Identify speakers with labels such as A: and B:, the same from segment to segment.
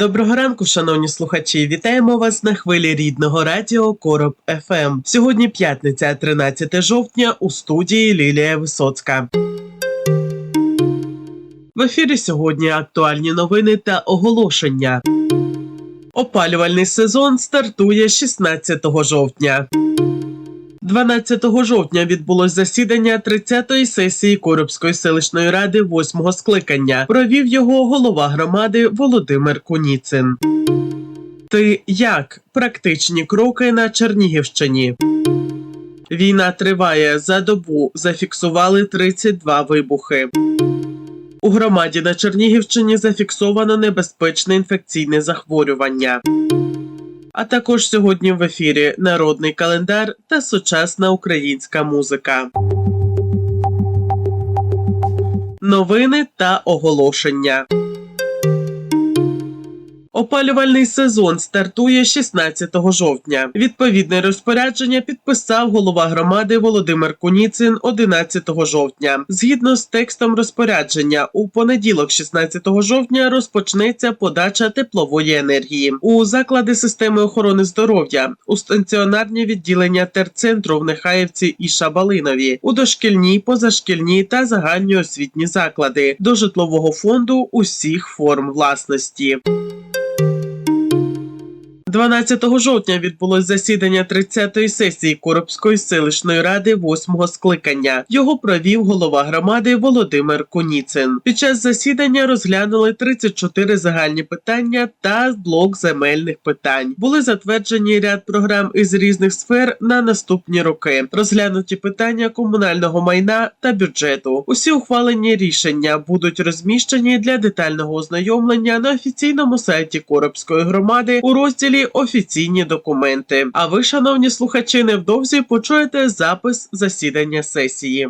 A: Доброго ранку, шановні слухачі. Вітаємо вас на хвилі рідного радіо Короб ФМ. Сьогодні п'ятниця, 13 жовтня, у студії Лілія Висоцька. В ефірі сьогодні актуальні новини та оголошення. Опалювальний сезон стартує 16 жовтня. 12 жовтня відбулось засідання 30-ї сесії Коробської селищної ради 8-го скликання. Провів його голова громади Володимир Куніцин. Ти як практичні кроки на Чернігівщині? Війна триває за добу. Зафіксували 32 вибухи. У громаді на Чернігівщині зафіксовано небезпечне інфекційне захворювання. А також сьогодні в ефірі народний календар та сучасна українська музика. Новини та оголошення. Опалювальний сезон стартує 16 жовтня. Відповідне розпорядження підписав голова громади Володимир Куніцин 11 жовтня. Згідно з текстом розпорядження, у понеділок, 16 жовтня, розпочнеться подача теплової енергії у заклади системи охорони здоров'я, у станціонарні відділення терцентру в Нехаївці і Шабалинові, у дошкільні, позашкільні та загальні освітні заклади до житлового фонду усіх форм власності. 12 жовтня відбулось засідання 30-ї сесії Коробської селищної ради 8-го скликання. Його провів голова громади Володимир Куніцин. Під час засідання розглянули 34 загальні питання та блок земельних питань. Були затверджені ряд програм із різних сфер на наступні роки. Розглянуті питання комунального майна та бюджету. Усі ухвалені рішення будуть розміщені для детального ознайомлення на офіційному сайті Коробської громади у розділі Офіційні документи. А ви, шановні слухачі, невдовзі почуєте запис засідання сесії.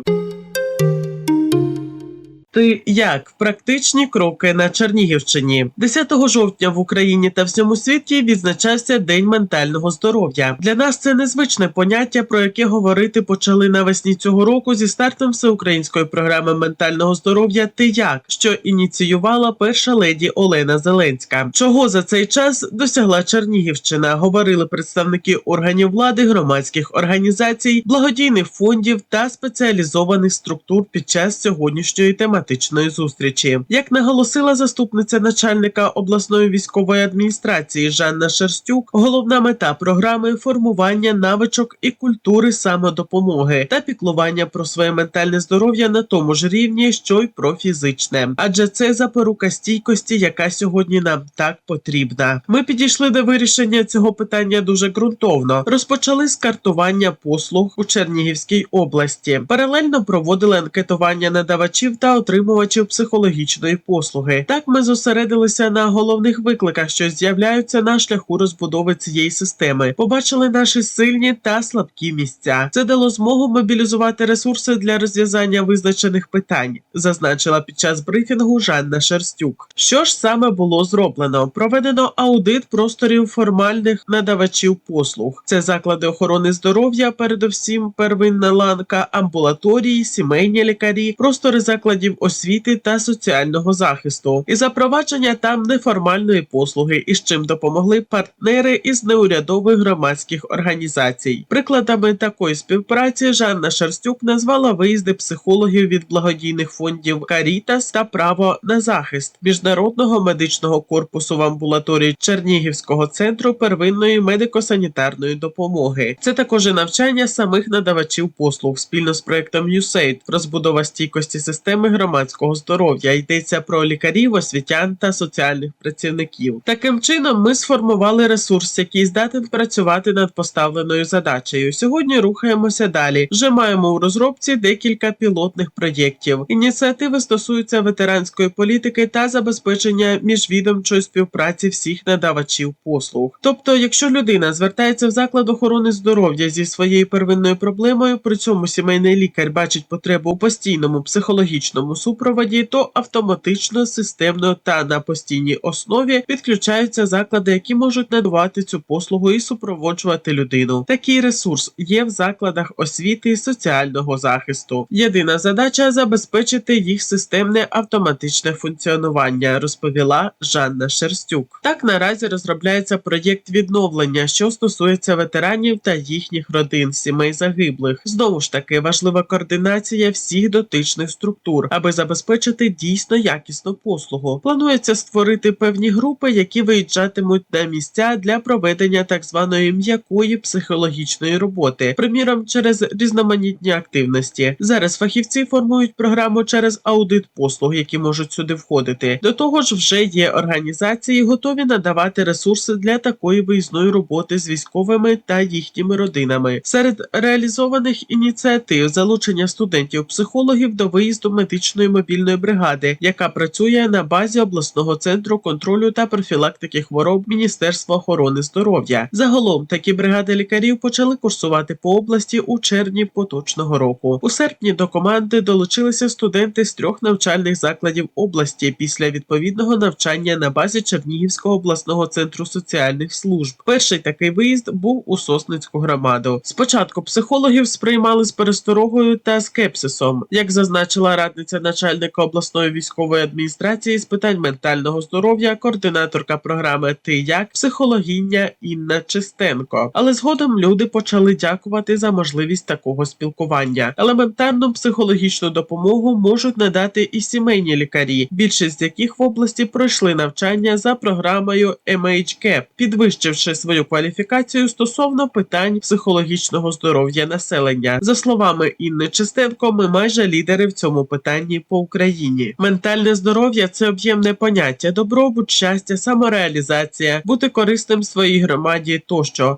A: Ти як практичні кроки на Чернігівщині 10 жовтня в Україні та всьому світі відзначався День ментального здоров'я. Для нас це незвичне поняття, про яке говорити почали навесні цього року зі стартом всеукраїнської програми ментального здоров'я Ти як що ініціювала перша леді Олена Зеленська. Чого за цей час досягла Чернігівщина? Говорили представники органів влади, громадських організацій, благодійних фондів та спеціалізованих структур під час сьогоднішньої тематичної зустрічі. Як наголосила заступниця начальника обласної військової адміністрації Жанна Шерстюк, головна мета програми формування навичок і культури самодопомоги та піклування про своє ментальне здоров'я на тому ж рівні, що й про фізичне, адже це запорука стійкості, яка сьогодні нам так потрібна. Ми підійшли до вирішення цього питання дуже ґрунтовно. Розпочали з картування послуг у Чернігівській області. Паралельно проводили анкетування надавачів та отримувачів психологічної послуги. Так ми зосередилися на головних викликах, що з'являються на шляху розбудови цієї системи. Побачили наші сильні та слабкі місця. Це дало змогу мобілізувати ресурси для розв'язання визначених питань, зазначила під час брифінгу Жанна Шерстюк. Що ж саме було зроблено? Проведено аудит просторів формальних надавачів послуг. Це заклади охорони здоров'я, передовсім первинна ланка, амбулаторії, сімейні лікарі, простори закладів освіти та соціального захисту і запровадження там неформальної послуги, із чим допомогли партнери із неурядових громадських організацій. Прикладами такої співпраці Жанна Шерстюк назвала виїзди психологів від благодійних фондів Карітас та право на захист міжнародного медичного корпусу в амбулаторії Чернігівського центру первинної медико-санітарної допомоги. Це також і навчання самих надавачів послуг спільно з проектом USAID, розбудова стійкості системи громадських громадського здоров'я. Йдеться про лікарів, освітян та соціальних працівників. Таким чином, ми сформували ресурс, який здатен працювати над поставленою задачею. Сьогодні рухаємося далі. Вже маємо у розробці декілька пілотних проєктів. Ініціативи стосуються ветеранської політики та забезпечення міжвідомчої співпраці всіх надавачів послуг. Тобто, якщо людина звертається в заклад охорони здоров'я зі своєю первинною проблемою, при цьому сімейний лікар бачить потребу у постійному психологічному супроводі, то автоматично, системно та на постійній основі підключаються заклади, які можуть надавати цю послугу і супроводжувати людину. Такий ресурс є в закладах освіти і соціального захисту. Єдина задача забезпечити їх системне автоматичне функціонування, розповіла Жанна Шерстюк. Так наразі розробляється проєкт відновлення, що стосується ветеранів та їхніх родин, сімей загиблих. Знову ж таки важлива координація всіх дотичних структур, аби забезпечити дійсно якісну послугу. Планується створити певні групи, які виїжджатимуть на місця для проведення так званої м'якої психологічної роботи, приміром через різноманітні активності. Зараз фахівці формують програму через аудит послуг, які можуть сюди входити. До того ж, вже є організації, готові надавати ресурси для такої виїзної роботи з військовими та їхніми родинами. Серед реалізованих ініціатив залучення студентів-психологів до виїзду медичної мобільної бригади, яка працює на базі обласного центру контролю та профілактики хвороб Міністерства охорони здоров'я. Загалом такі бригади лікарів почали курсувати по області у червні поточного року. У серпні до команди долучилися студенти з трьох навчальних закладів області після відповідного навчання на базі Чернігівського обласного центру соціальних служб. Перший такий виїзд був у Сосницьку громаду. Спочатку психологів сприймали з пересторогою та скепсисом, як зазначила радниця начальника обласної військової адміністрації з питань ментального здоров'я, координаторка програми Ти як психологиня Інна Чистенко. Але згодом люди почали дякувати за можливість такого спілкування. Елементарну психологічну допомогу можуть надати і сімейні лікарі, більшість з яких в області пройшли навчання за програмою MHCAP, підвищивши свою кваліфікацію стосовно питань психологічного здоров'я населення. За словами Інни Чистенко, ми майже лідери в цьому питанні по Україні. Ментальне здоров'я це об'ємне поняття, добробут, щастя, самореалізація, бути корисним своїй громаді тощо.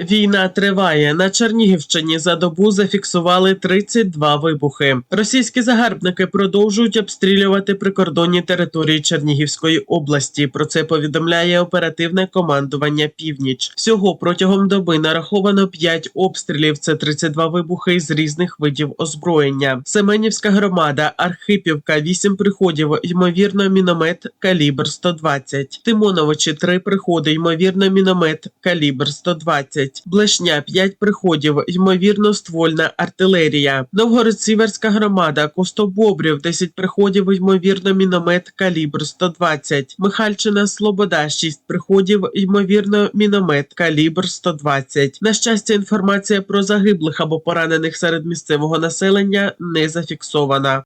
A: Війна триває. На Чернігівщині за добу зафіксували 32 вибухи. Російські загарбники продовжують обстрілювати прикордонні території Чернігівської області. Про це повідомляє оперативне командування Північ. Всього протягом доби нараховано 5 обстрілів. Це 32 вибухи з різних видів озброєння. Семенівська громада, Архипівка, 8 приходів, ймовірно, міномет калібр 120. Тимоновичі 3 приходи, ймовірно, міномет калібр 120. Блешня. 5 приходів, ймовірно, ствольна артилерія. Новгород-Сіверська громада, Костобобрів. 10 приходів, ймовірно, міномет калібр 120. Михальчина. Слобода. 6 приходів, ймовірно, міномет калібр 120. На щастя, інформація про загиблих або поранених серед місцевого населення не зафіксована.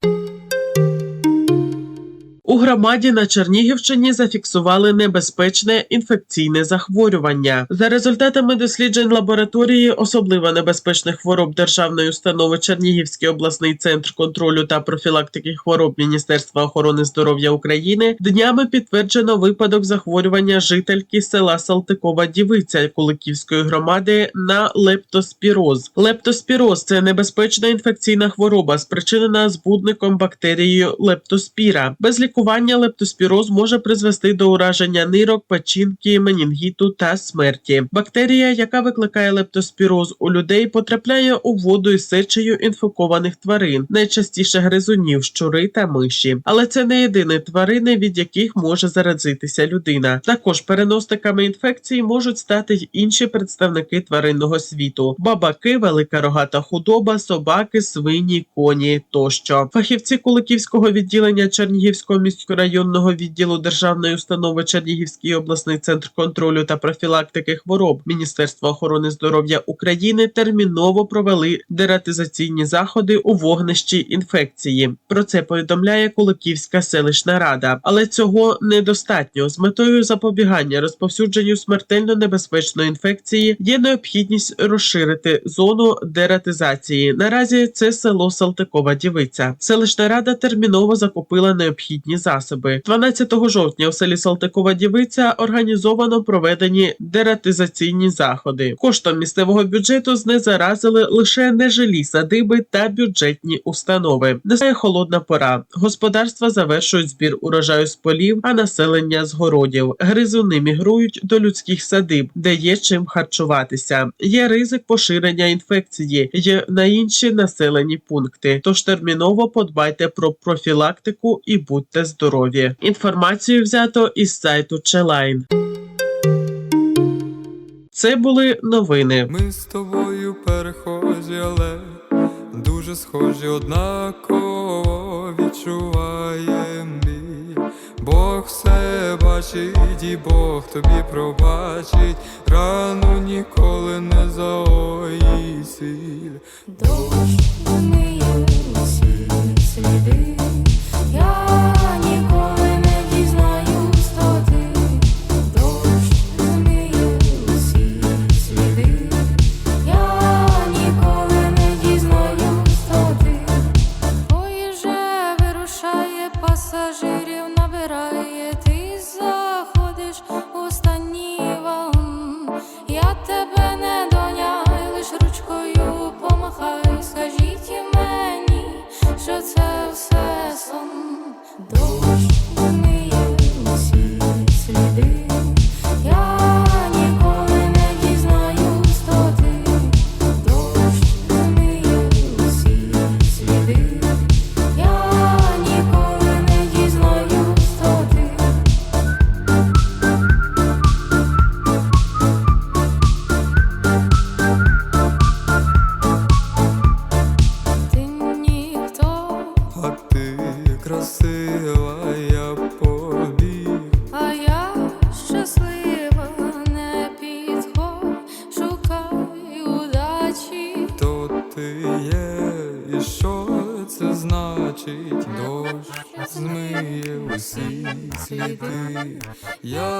A: У громаді на Чернігівщині зафіксували небезпечне інфекційне захворювання. За результатами досліджень лабораторії особливо небезпечних хвороб державної установи Чернігівський обласний центр контролю та профілактики хвороб Міністерства охорони здоров'я України днями підтверджено випадок захворювання жительки села Салтикова Дівиця Куликівської громади на лептоспіроз. Лептоспіроз це небезпечна інфекційна хвороба, спричинена збудником бактерією лептоспіра. Без лікування лептоспіроз може призвести до ураження нирок, печінки, менінгіту та смерті. Бактерія, яка викликає лептоспіроз у людей, потрапляє у воду із сечею інфікованих тварин, найчастіше гризунів, щури та миші. Але це не єдині тварини, від яких може заразитися людина. Також переносниками інфекції можуть стати й інші представники тваринного світу: бабаки, велика рогата худоба, собаки, свині, коні тощо. Фахівці Куликівського відділення Чернігівського міськрайонного відділу державної установи Чернігівський обласний центр контролю та профілактики хвороб Міністерства охорони здоров'я України терміново провели дератизаційні заходи у вогнищі інфекції. Про це повідомляє Куликівська селищна рада, але цього недостатньо. З метою запобігання розповсюдженню смертельно небезпечної інфекції є необхідність розширити зону дератизації. Наразі це село Салтикова Дівиця. Селищна рада терміново закупила необхідні засоби. 12 жовтня у селі Салтикова Дівиця організовано проведені дератизаційні заходи. Коштом місцевого бюджету знезаразили лише нежилі садиби та бюджетні установи. Настає холодна пора. Господарства завершують збір урожаю з полів, а населення з городів. Гризуни мігрують до людських садиб, де є чим харчуватися. Є ризик поширення інфекції є на інші населені пункти. Тож терміново подбайте про профілактику і будьте здорові. Інформацію взято із сайту Челайн. Це були новини.
B: Ми з тобою перехожі, але дуже схожі однаково відчуваєм біль. Бог все бачить, і Бог тобі пробачить, рану ніколи не заої сіль.
C: Дощ вимиє усі сліди, я все сон. Дощ
B: красива, я побіг.
C: а я щаслива, не підходь, шукай удачі.
B: То ти є, і що це значить? Дощ змиє усі сліди. Я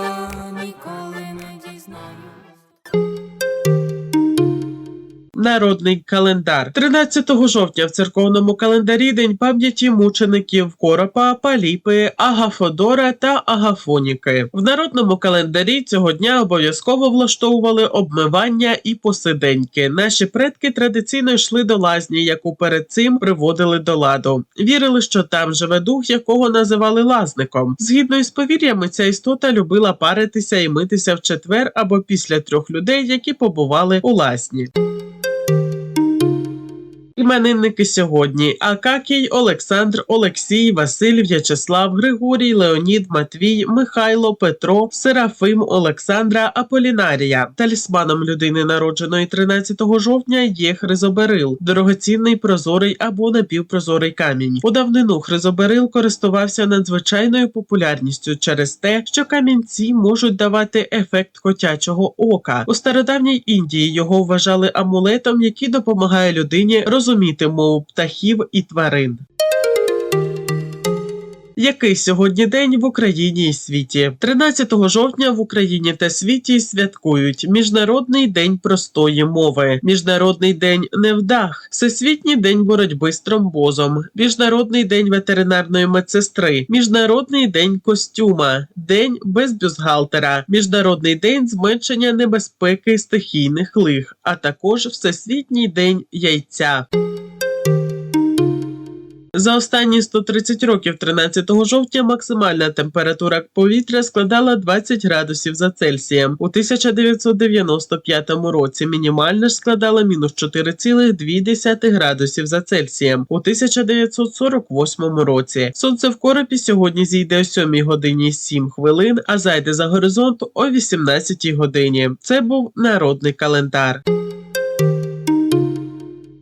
A: Народний календар 13 жовтня в церковному календарі День пам'яті мучеників Коропа, Паліпи, Агафодора та Агафоніки. В народному календарі цього дня обов'язково влаштовували обмивання і посиденьки. Наші предки традиційно йшли до лазні, яку перед цим приводили до ладу. Вірили, що там живе дух, якого називали лазником. Згідно із повір'ями, ця істота любила паритися і митися в четвер або після трьох людей, які побували у лазні. Іменинники сьогодні: Акакій, Олександр, Олексій, Василь, В'ячеслав, Григорій, Леонід, Матвій, Михайло, Петро, Серафим, Олександра, Аполінарія. Талісманом людини, народженої 13 жовтня, є хризоберил, дорогоцінний прозорий або напівпрозорий камінь. У давнину хризоберил користувався надзвичайною популярністю через те, що камінці можуть давати ефект котячого ока. У стародавній Індії його вважали амулетом, який допомагає людині розуміти мову птахів і тварин. Який сьогодні день в Україні і світі? 13 жовтня в Україні та світі святкують Міжнародний день простої мови, Міжнародний день невдах, Всесвітній день боротьби з тромбозом, Міжнародний день ветеринарної медсестри, Міжнародний день костюма, День без бюстгальтера, Міжнародний день зменшення небезпеки стихійних лих, а також Всесвітній день яйця. За останні 130 років 13 жовтня максимальна температура повітря складала 20 градусів за Цельсієм. У 1995 році мінімальна ж складала мінус 4,2 градусів за Цельсієм. У 1948 році сонце в коропі сьогодні зійде о 7 годині 7 хвилин, а зайде за горизонт о 18 годині. Це був народний календар.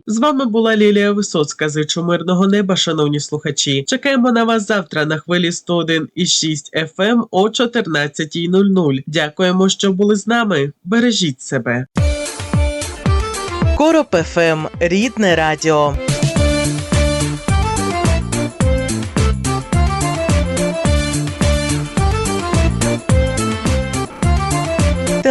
A: З вами була Лілія Висоцька. Зичу мирного неба, шановні слухачі. Чекаємо на вас завтра на хвилі 101,6 FM о 14.00. Дякуємо, що були з нами. Бережіть себе.
D: Короб ФМ Рідне Радіо.